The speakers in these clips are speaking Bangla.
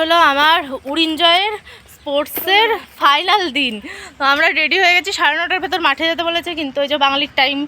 হলো আমার উড়িনজয়ের স্পোর্টসের ফাইনাল দিন। তো আমরা রেডি হয়ে গেছি, সাড়ে নটার ভেতর মাঠে যেতে বলেছে, কিন্তু ওই যে বাঙালির টাইম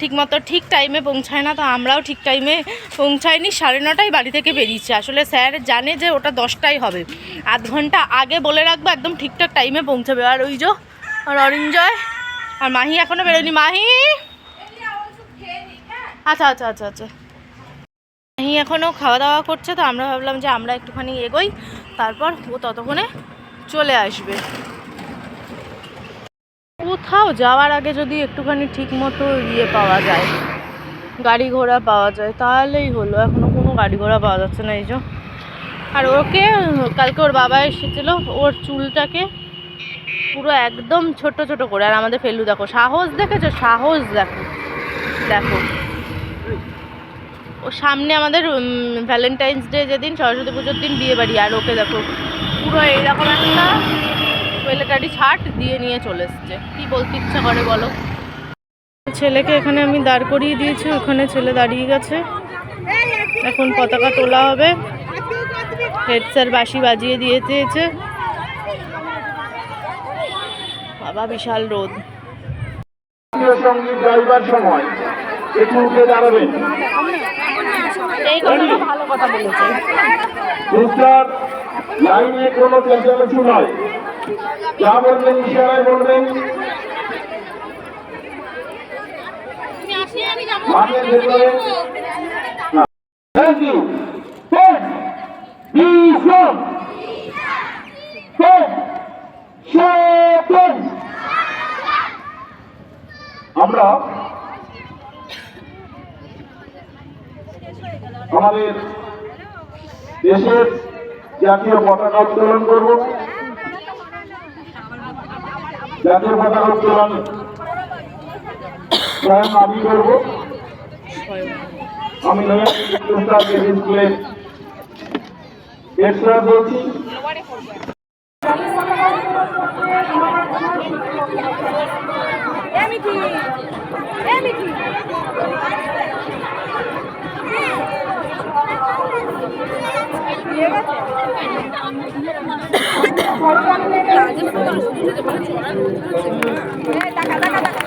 ঠিক মতো ঠিক টাইমে পৌঁছায় না, তো আমরাও ঠিক টাইমে পৌঁছাইনি সাড়ে নটায় বাড়ি থেকে বেরিয়েছি। আসলে স্যার জানে যে ওটা দশটাই হবে। আধ ঘণ্টা আগে বলে রাখব, একদম ঠিকঠাক টাইমে পৌঁছাবে। আর ওই যে, আর অরিঞ্জয় আর মাহি এখনও বেরোয়নি। মাহি! আচ্ছা আচ্ছা আচ্ছা আচ্ছা। মাহি এখনও খাওয়া দাওয়া করছে তো, আমরা ভাবলাম যে আমরা একটুখানি এগোই, তারপর ও ততক্ষণে চলে আসবে। কোথাও যাওয়ার আগে যদি একটুখানি ঠিক মতো ইয়ে পাওয়া যায়, গাড়ি ঘোড়া পাওয়া যায়, তাহলেই হলো। এখনও কোনো গাড়ি ঘোড়া পাওয়া যাচ্ছে না, এই যে। আর ওকে, কালকে ওর বাবা এসেছিল, ওর চুলটাকে পুরো একদম ছোট ছোট করে, আর আমাদের ফেলু দেখো, সাহস দেখেছ? সাহস দেখো। দেখো। ও সামনে আমাদের ভ্যালেন্টাইন্স ডে যেদিন, সরস্বতী পুজোর দিন বিয়ে বাড়ি, আর ওকে দেখো, পুরো এইরকম একটা মিলিটারি ছাট দিয়ে নিয়ে চলে এসছে। কী বলতে ইচ্ছা করে বলো? ছেলেকে এখানে আমি দাঁড় করিয়ে দিয়েছি, ওখানে ছেলে দাঁড়িয়ে গেছে। এখন পতাকা তোলা হবে। হেড স্যার বাঁশি বাজিয়ে দিয়ে দিয়েছে। বাবা, বিশাল রোদ। সংগীত গাইবার সময়, একটু উঠে দাঁড়াবেন। এই কথাটা ভালো কথা বলেছে মিস্টার লাইনে কোনো চেঁচামেচি নয় যা বলবেন ইশারায় বলবেন মাঠের ভেতরে থ্যাংক ইউ টেন ভীষণ টেন সেকেন্ড আমরা আমাদের দেশের জাতীয় পতাকা উত্তোলন করব। জাতীয় পতাকা উত্তোলন স্বয়ং আমি করব। আমি স্কুলের বলছি। হ্যাঁ, টাকা টাকা টাকা।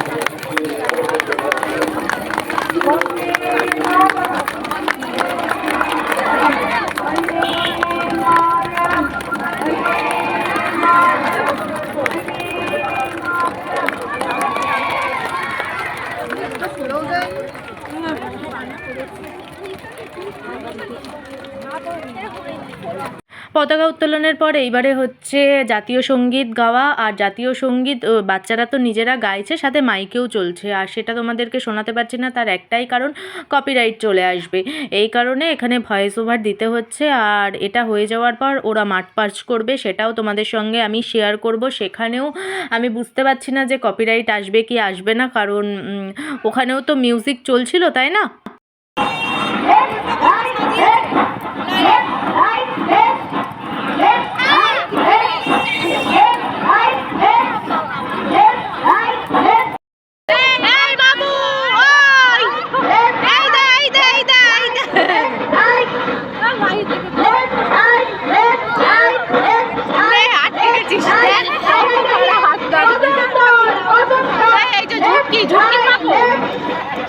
পতাকা উত্তোলনের পর এইবারে হচ্ছে জাতীয় সংগীত গাওয়া আর জাতীয় সংগীত বাচ্চারা তো নিজেরা গাইছে, সাথে মাইকেও চলছে। আর সেটা তোমাদেরকে শোনাতে পারছি না, তার একটাই কারণ কপিরাইট চলে আসবে। এই কারণে এখানে ভয়েস ওভার দিতে হচ্ছে, আর এটা হয়ে যাওয়ার পর ওরা মাঠ পার্চ করবে, সেটাও তোমাদের সঙ্গে আমি শেয়ার করব। সেখানেও আমি বুঝতে পারছি না যে কপিরাইট আসবে কি আসবে না, কারণ ওখানেও তো মিউজিক চলছিল, তাই না এই বাবু ওই এই দে এই দে এই দে এই দে লে আটকে গেছিস দেখ হাত এই যে ঝুঁকির মাখো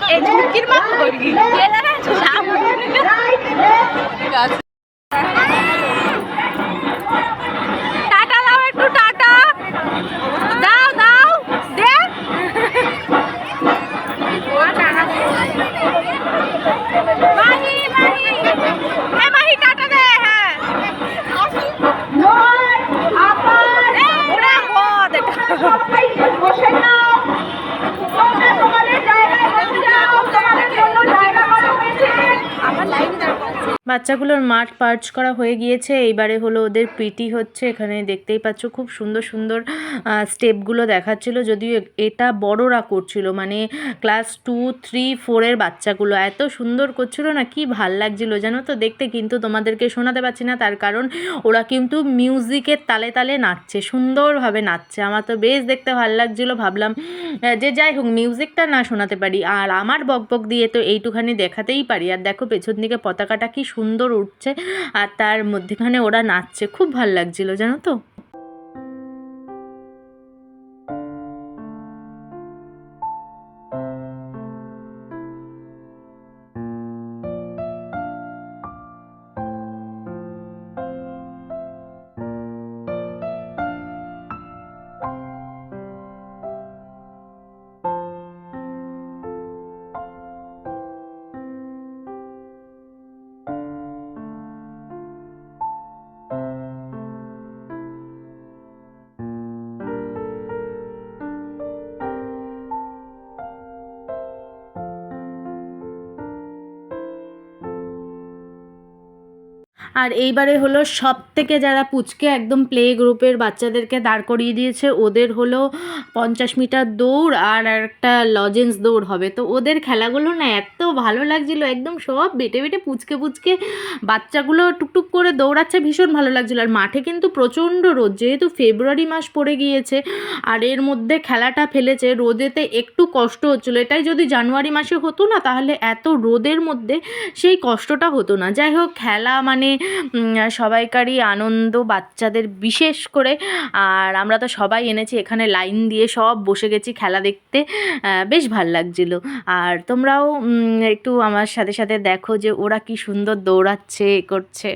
এই ঝুঁকির মাখো করবি বাচ্চাগুলোর মাঠ পার্চ করা হয়ে গিয়েছে। এইবারে হলো ওদের পিটি হচ্ছে, এখানে দেখতেই পাচ্ছ খুব সুন্দর সুন্দর স্টেপগুলো দেখাচ্ছিল। যদিও এটা বড়রা করছিল মানে ক্লাস টু থ্রি ফোরের বাচ্চাগুলো। এত সুন্দর করছিল না, কি ভালো লাগছিল জানো তো? দেখতে কিন্তু তোমাদেরকে শোনাতে পারছি না, তার কারণ ওরা কিন্তু মিউজিকের তালে তালে নাচছে, সুন্দরভাবে নাচছে। আমার তো বেশ দেখতে ভালো লাগছিল, ভাবলাম যে যাই হোক, মিউজিকটা না শোনাতে পারি। আর আমার বকবক দিয়ে তো এইটুখানি দেখাতেই পারি। আর দেখো পেছন দিকে পতাকাটা কি সুন্দর সুন্দর উঠছে আর তার মধ্যেখানে ওরা নাচছে। খুব ভালো লাগছিল জানো তো? আর এইবারে হলো সব থেকে যারা পুচকে একদম প্লে গ্রুপের বাচ্চাদেরকে দাঁড় করিয়ে দিয়েছে, ওদের হলো পঞ্চাশ মিটার দৌড় আর একটা লজেন্স দৌড় হবে। তো ওদের খেলাগুলো না এত ভালো লাগছিল, একদম সব বেটে বেটে পুচকে পুচকে বাচ্চাগুলো টুকটুক করে দৌড়াচ্ছে, ভীষণ ভালো লাগছিল। আর মাঠে কিন্তু প্রচণ্ড রোদ, যেহেতু ফেব্রুয়ারি মাস পড়ে গিয়েছে আর এর মধ্যে খেলাটা ফেলেছে, রোদেতে একটু কষ্ট হচ্ছিল। এটাই যদি জানুয়ারি মাসে হতো না, তাহলে এত রোদের মধ্যে সেই কষ্টটা হতো না। যাই হোক, খেলা মানে সবাইকারই আনন্দ, বাচ্চাদের বিশেষ করে। আর আমরা তো সবাই এনেছি, এখানে লাইন দিয়ে সব বসে গেছি খেলা দেখতে। বেশ ভালো লাগছিল। আর তোমরাও একটু আমার সাথে সাথে দেখো যে ওরা কি সুন্দর দৌড়াচ্ছে করছে।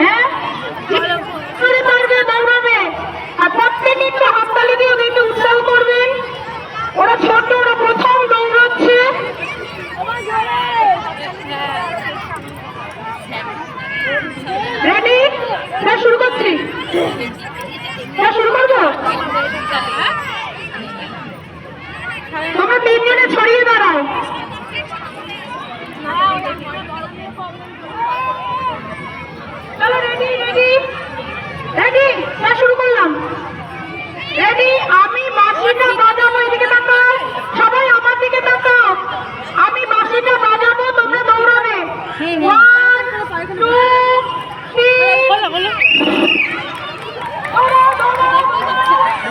হ্যাঁ? ওরা ছোট ওরা প্রথম দৌড়াচ্ছে রেডি না শুরু করছি না শুরু করব তোমরা তিনজনে ছড়িয়ে দাঁড়াও চলো রেডি রেডি রেডি না শুরু করলাম রেডি আমি বাঁশিটা বাজাবো এদিকে তাকাও সবাই আমার দিকে তাকাও আমি বাঁশিটা বাজাবো তোমরা দৌড়াবে ওয়ান টু থ্রি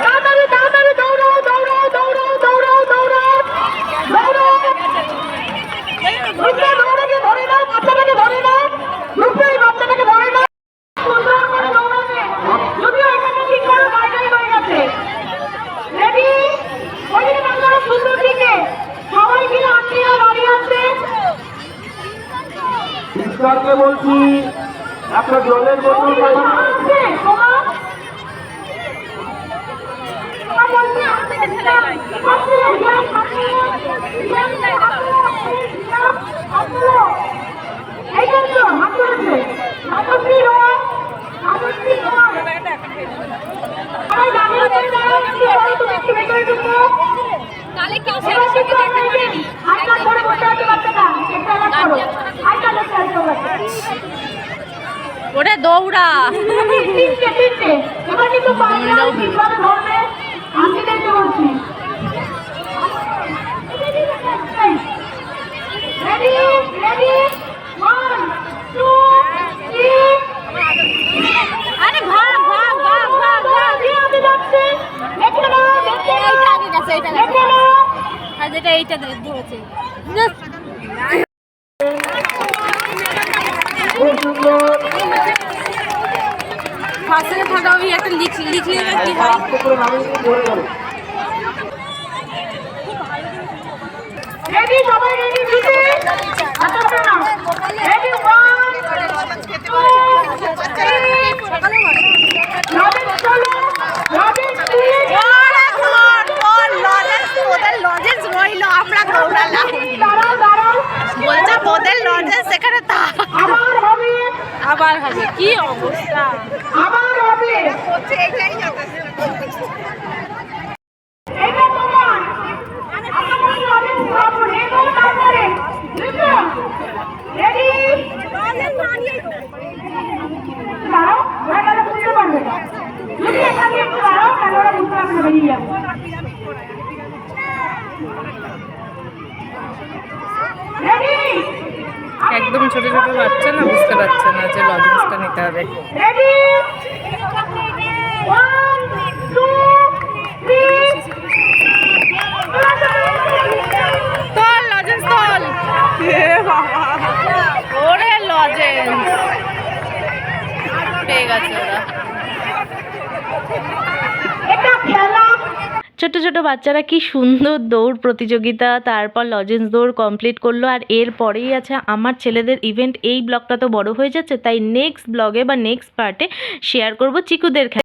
তাড়াতাড়ি তাড়াতাড়ি দৌড়াও দৌড়াও দৌড়াও দৌড়াও দৌড়াও দৌড়াও রূপে দৌড়াকে ধরে নাও বাচ্চাটাকে ধরে নাও রূপে বাচ্চাটাকে ধরে নাও সুন্দর করে দৌড়াবে যদিও এখানে ঠিক করে বাইরে হয়ে গেছে রেডি ওইদিকে তাকাও সুন্দর দিকে সবাই মিলে আত্মীয় দাঁড়িয়ে আছে ঈশ্বরকে বলছি একটা জলের বোতল আপনি রয় হাতশ্রী রয় সবাই দাঁড়িয়ে আছেন, দাঁড়িয়ে আছেন, সবাই তুমি একটু ভেতরে ঢুকো। তাহলে কেউ এবার সেটা কিন্তু দেখতে পারে হাত কাট ধরে বসে আছে বাচ্চাটা। একটা হাত করো। হাত কাট ধরে আছে বাচ্চা। ওরে দৌড়া তিনটে, তিনটে। এবার কিন্তু পাঁচটা ঠিকভাবে ধরবে। আমি দেখতে বলছি। Ready, ready, one, two, three. আরে ভাগ ভাগ ভাগ ভাগ ভাগ কে আগে যাচ্ছে? দেখে নাও, দেখে নাও। এইটা আগে গেছে এইটা গেছে দেখে নাও। আর যেটা এইটা ধরেছে খুব সুন্দর ফার্স্টে থাকা ওই একটা লিখ লিখলে কি হয়? Ready, সবাই ready, দিদি? হাত উপরে নাও। Ready, one, two, three. Robin চলো, রবিন তুলে দাঁড়াও, দাঁড়াও। বলছে তোদের লজেন্স সেখানে তা আবার হবে। কি অবস্থা? আবার হবে। এটা তোমার। আবার রবিন বাবু, রেগো তারপরে। বুঝছ? Ready? দাঁড়াও, ওরা তাহলে বুঝতে পারবে না। যদি এখানে একটু দাঁড়াও, তাহলে ওরা বুঝতে পারবে না, বেরিয়ে যাবে। Ready? একদম ছোট ছোট বাচ্চা না বুঝতে পারছে না যে লজেন্সটা নিতে হবে তোল লজেন্স পেয়ে গেছে ওরা। ছোট ছোট বাচ্চারা কি সুন্দর দৌড় প্রতিযোগিতা, তারপর লজেন্স দৌড় কমপ্লিট করল, আর এর পরেই আছে আমার ছেলেদের ইভেন্ট এই ব্লগটা তো বড় হয়ে যাচ্ছে, তাই নেক্সট ব্লগে বা নেক্সট পার্টে শেয়ার করব চিকুদের